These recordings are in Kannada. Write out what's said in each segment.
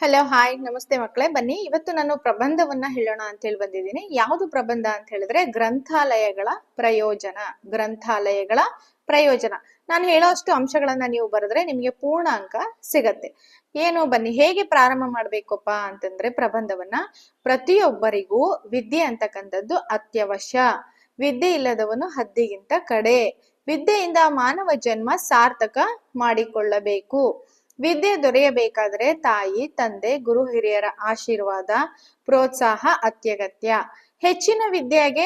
ಹಲೋ ಹಾಯ್ ನಮಸ್ತೆ ಮಕ್ಕಳೇ. ಬನ್ನಿ, ಇವತ್ತು ನಾನು ಪ್ರಬಂಧವನ್ನ ಹೇಳೋಣ ಅಂತ ಹೇಳಿ ಬಂದಿದ್ದೀನಿ. ಯಾವುದು ಪ್ರಬಂಧ ಅಂತ ಹೇಳಿದ್ರೆ ಗ್ರಂಥಾಲಯಗಳ ಪ್ರಯೋಜನ ಗ್ರಂಥಾಲಯಗಳ ಪ್ರಯೋಜನ. ನಾನು ಹೇಳೋ ಅಷ್ಟು ಅಂಶಗಳನ್ನ ನೀವು ಬರೆದ್ರೆ ನಿಮಗೆ ಪೂರ್ಣ ಅಂಕ ಸಿಗತ್ತೆ. ಏನು, ಬನ್ನಿ, ಹೇಗೆ ಪ್ರಾರಂಭ ಮಾಡ್ಬೇಕಪ್ಪ ಅಂತಂದ್ರೆ ಪ್ರಬಂಧವನ್ನ ಪ್ರತಿಯೊಬ್ಬರಿಗೂ ವಿದ್ಯೆ ಅಂತಕ್ಕಂಥದ್ದು ಅತ್ಯವಶ್ಯ. ವಿದ್ಯೆ ಇಲ್ಲದವನು ಹದ್ದಿಗಿಂತ ಕಡೆ. ವಿದ್ಯೆಯಿಂದ ಮಾನವ ಜನ್ಮ ಸಾರ್ಥಕ ಮಾಡಿಕೊಳ್ಳಬೇಕು. ವಿದ್ಯೆ ದೊರೆಯಬೇಕಾದರೆ ತಾಯಿ, ತಂದೆ, ಗುರು ಹಿರಿಯರ ಆಶೀರ್ವಾದ, ಪ್ರೋತ್ಸಾಹ ಅತ್ಯಗತ್ಯ. ಹೆಚ್ಚಿನ ವಿದ್ಯೆಗೆ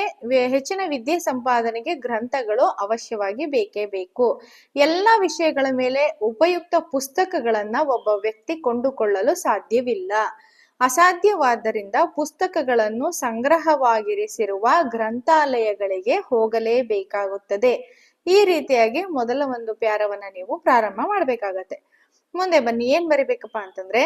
ಹೆಚ್ಚಿನ ವಿದ್ಯೆ ಸಂಪಾದನೆಗೆ ಗ್ರಂಥಗಳು ಅವಶ್ಯವಾಗಿ ಬೇಕೇ ಬೇಕು. ಎಲ್ಲ ವಿಷಯಗಳ ಮೇಲೆ ಉಪಯುಕ್ತ ಪುಸ್ತಕಗಳನ್ನ ಒಬ್ಬ ವ್ಯಕ್ತಿ ಕೊಂಡುಕೊಳ್ಳಲು ಸಾಧ್ಯವಿಲ್ಲ. ಅಸಾಧ್ಯವಾದ್ದರಿಂದ ಪುಸ್ತಕಗಳನ್ನು ಸಂಗ್ರಹವಾಗಿರಿಸಿರುವ ಗ್ರಂಥಾಲಯಗಳಿಗೆ ಹೋಗಲೇಬೇಕಾಗುತ್ತದೆ ಈ ರೀತಿಯಾಗಿ ಮೊದಲ ಒಂದು ಪ್ಯಾರವನ್ನ ನೀವು ಪ್ರಾರಂಭ ಮಾಡ್ಬೇಕಾಗತ್ತೆ. ಮುಂದೆ ಬನ್ನಿ, ಏನ್ ಬರಿಬೇಕಪ್ಪ ಅಂತಂದ್ರೆ,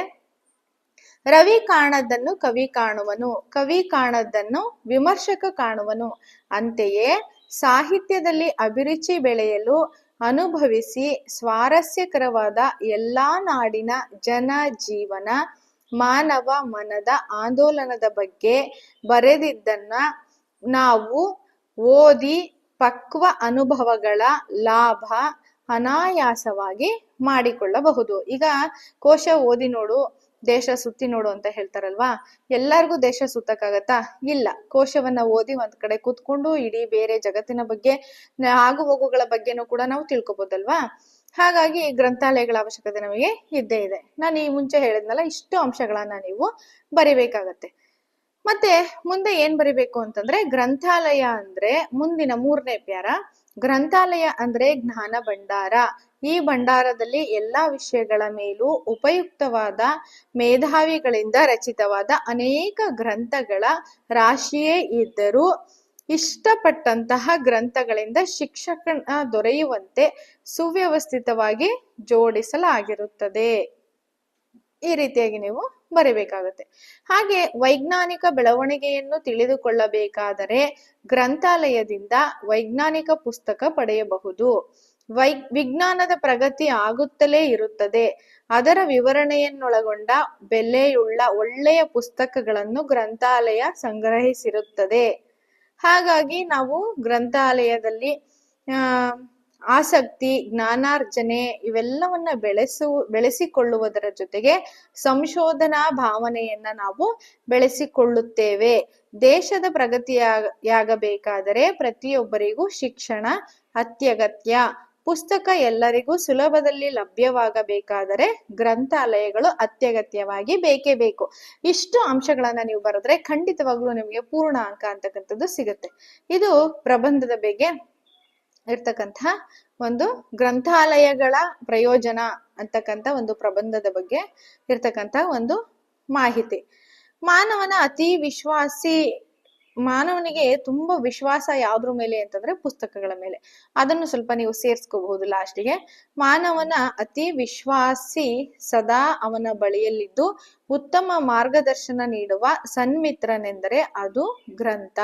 ರವಿ ಕಾಣದ್ದನ್ನು ಕವಿ ಕಾಣುವನು, ಕವಿ ಕಾಣದ್ದನ್ನು ವಿಮರ್ಶಕ ಕಾಣುವನು. ಅಂತೆಯೇ, ಸಾಹಿತ್ಯದಲ್ಲಿ ಅಭಿರುಚಿ ಬೆಳೆಯಲು ಅನುಭವಿಸಿ ಸ್ವಾರಸ್ಯಕರವಾದ ಎಲ್ಲಾ ನಾಡಿನ ಜನ ಜೀವನ, ಮಾನವ ಮನದ ಆಂದೋಲನದ ಬಗ್ಗೆ ಬರೆದಿದ್ದನ್ನ ನಾವು ಓದಿ ಪಕ್ವ ಅನುಭವಗಳ ಲಾಭ ಅನಾಯಾಸವಾಗಿ ಮಾಡಿಕೊಳ್ಳಬಹುದು. ಈಗ ಕೋಶ ಓದಿ ನೋಡು, ದೇಶ ಸುತ್ತಿ ನೋಡು ಅಂತ ಹೇಳ್ತಾರಲ್ವಾ? ಎಲ್ಲರಿಗೂ ದೇಶ ಸುತ್ತಕ್ಕಾಗತ್ತಾ? ಇಲ್ಲ. ಕೋಶವನ್ನ ಓದಿ ಒಂದ್ ಕಡೆ ಕೂತ್ಕೊಂಡು ಇಡೀ ಬೇರೆ ಜಗತ್ತಿನ ಬಗ್ಗೆ, ಆಗು ಹೋಗುಗಳ ಬಗ್ಗೆನೂ ಕೂಡ ನಾವು ತಿಳ್ಕೊಬೋದಲ್ವಾ? ಹಾಗಾಗಿ ಗ್ರಂಥಾಲಯಗಳ ಅವಶ್ಯಕತೆ ನಮಗೆ ಇದ್ದೇ ಇದೆ. ನಾನು ಈ ಮುಂಚೆ ಹೇಳಿದ್ನಲ್ಲ, ಇಷ್ಟು ಅಂಶಗಳನ್ನ ನೀವು ಬರಿಬೇಕಾಗತ್ತೆ. ಮತ್ತೆ ಮುಂದೆ ಏನ್ ಬರಿಬೇಕು ಅಂತಂದ್ರೆ ಗ್ರಂಥಾಲಯ ಅಂದ್ರೆ ಮುಂದಿನ ಮೂರನೇ ಪ್ಯಾರ. ಗ್ರಂಥಾಲಯ ಅಂದ್ರೆ ಜ್ಞಾನ ಭಂಡಾರ. ಈ ಭಂಡಾರದಲ್ಲಿ ಎಲ್ಲಾ ವಿಷಯಗಳ ಮೇಲೂ ಉಪಯುಕ್ತವಾದ ಮೇಧಾವಿಗಳಿಂದ ರಚಿತವಾದ ಅನೇಕ ಗ್ರಂಥಗಳ ರಾಶಿಯೇ ಇದ್ದರೂ ಇಷ್ಟಪಟ್ಟಂತಹ ಗ್ರಂಥಗಳಿಂದ ಶಿಕ್ಷಕ ದೊರೆಯುವಂತೆ ಸುವ್ಯವಸ್ಥಿತವಾಗಿ ಜೋಡಿಸಲಾಗಿರುತ್ತದೆ. ಈ ರೀತಿಯಾಗಿ ನೀವು ಬರೀಬೇಕಾಗತ್ತೆ. ಹಾಗೆ ವೈಜ್ಞಾನಿಕ ಬೆಳವಣಿಗೆಯನ್ನು ತಿಳಿದುಕೊಳ್ಳಬೇಕಾದರೆ ಗ್ರಂಥಾಲಯದಿಂದ ವೈಜ್ಞಾನಿಕ ಪುಸ್ತಕ ಪಡೆಯಬಹುದು. ವೈ ವಿಜ್ಞಾನದ ಪ್ರಗತಿ ಆಗುತ್ತಲೇ ಇರುತ್ತದೆ. ಅದರ ವಿವರಣೆಯನ್ನೊಳಗೊಂಡ ಬೆಲೆಯುಳ್ಳ ಒಳ್ಳೆಯ ಪುಸ್ತಕಗಳನ್ನು ಗ್ರಂಥಾಲಯ ಸಂಗ್ರಹಿಸಿರುತ್ತದೆ. ಹಾಗಾಗಿ ನಾವು ಗ್ರಂಥಾಲಯದಲ್ಲಿ ಆಸಕ್ತಿ, ಜ್ಞಾನಾರ್ಜನೆ ಇವೆಲ್ಲವನ್ನ ಬೆಳೆಸು, ಬೆಳೆಸಿಕೊಳ್ಳುವುದರ ಜೊತೆಗೆ ಸಂಶೋಧನಾ ಭಾವನೆಯನ್ನ ನಾವು ಬೆಳೆಸಿಕೊಳ್ಳುತ್ತೇವೆ. ದೇಶದ ಪ್ರಗತಿಯಾಗಬೇಕಾದರೆ ಪ್ರತಿಯೊಬ್ಬರಿಗೂ ಶಿಕ್ಷಣ ಅತ್ಯಗತ್ಯ. ಪುಸ್ತಕ ಎಲ್ಲರಿಗೂ ಸುಲಭದಲ್ಲಿ ಲಭ್ಯವಾಗಬೇಕಾದರೆ ಗ್ರಂಥಾಲಯಗಳು ಅತ್ಯಗತ್ಯವಾಗಿ ಬೇಕೇ ಬೇಕು. ಇಷ್ಟು ಅಂಶಗಳನ್ನ ನೀವು ಬರೆದ್ರೆ ಖಂಡಿತವಾಗ್ಲೂ ನಿಮಗೆ ಪೂರ್ಣ ಅಂಕ ಅಂತಕ್ಕಂಥದ್ದು ಸಿಗುತ್ತೆ. ಇದು ಪ್ರಬಂಧದ ಬಗ್ಗೆ ಇರ್ತಕ್ಕಂತಹ ಒಂದು ಗ್ರಂಥಾಲಯಗಳ ಪ್ರಯೋಜನ ಅಂತಕ್ಕಂಥ ಒಂದು ಪ್ರಬಂಧದ ಬಗ್ಗೆ ಇರ್ತಕ್ಕಂಥ ಒಂದು ಮಾಹಿತಿ. ಮಾನವನ ಅತಿ ವಿಶ್ವಾಸಿ, ಮಾನವನಿಗೆ ತುಂಬಾ ವಿಶ್ವಾಸ ಯಾವ್ದ್ರ ಮೇಲೆ ಅಂತಂದ್ರೆ ಪುಸ್ತಕಗಳ ಮೇಲೆ. ಅದನ್ನು ಸ್ವಲ್ಪ ನೀವು ಸೇರ್ಸ್ಕೋಬಹುದು ಲಾಸ್ಟಿಗೆ ಮಾನವನ ಅತಿ ವಿಶ್ವಾಸಿ ಸದಾ ಅವನ ಬಳಿಯಲ್ಲಿದ್ದು ಉತ್ತಮ ಮಾರ್ಗದರ್ಶನ ನೀಡುವ ಸನ್ಮಿತ್ರನೆಂದರೆ ಅದು ಗ್ರಂಥ.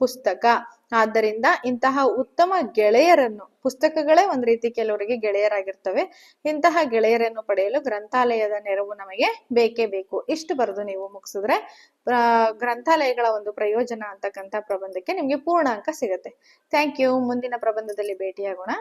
ಪುಸ್ತಕ. ಆದ್ದರಿಂದ ಇಂತಹ ಉತ್ತಮ ಗೆಳೆಯರನ್ನು, ಪುಸ್ತಕಗಳೇ ಒಂದ್ ರೀತಿ ಕೆಲವರಿಗೆ ಗೆಳೆಯರಾಗಿರ್ತವೆ. ಇಂತಹ ಗೆಳೆಯರನ್ನು ಪಡೆಯಲು ಗ್ರಂಥಾಲಯದ ನೆರವು ನಮಗೆ ಬೇಕೇ ಬೇಕು. ಇಷ್ಟು ಬರೆದು ನೀವು ಮುಗಿಸಿದ್ರೆ ಗ್ರಂಥಾಲಯಗಳ ಒಂದು ಪ್ರಯೋಜನ ಅಂತಕ್ಕಂಥ ಪ್ರಬಂಧಕ್ಕೆ ನಿಮ್ಗೆ ಪೂರ್ಣಾಂಕ ಸಿಗುತ್ತೆ. Thank you. ಮುಂದಿನ ಪ್ರಬಂಧದಲ್ಲಿ ಭೇಟಿಯಾಗೋಣ.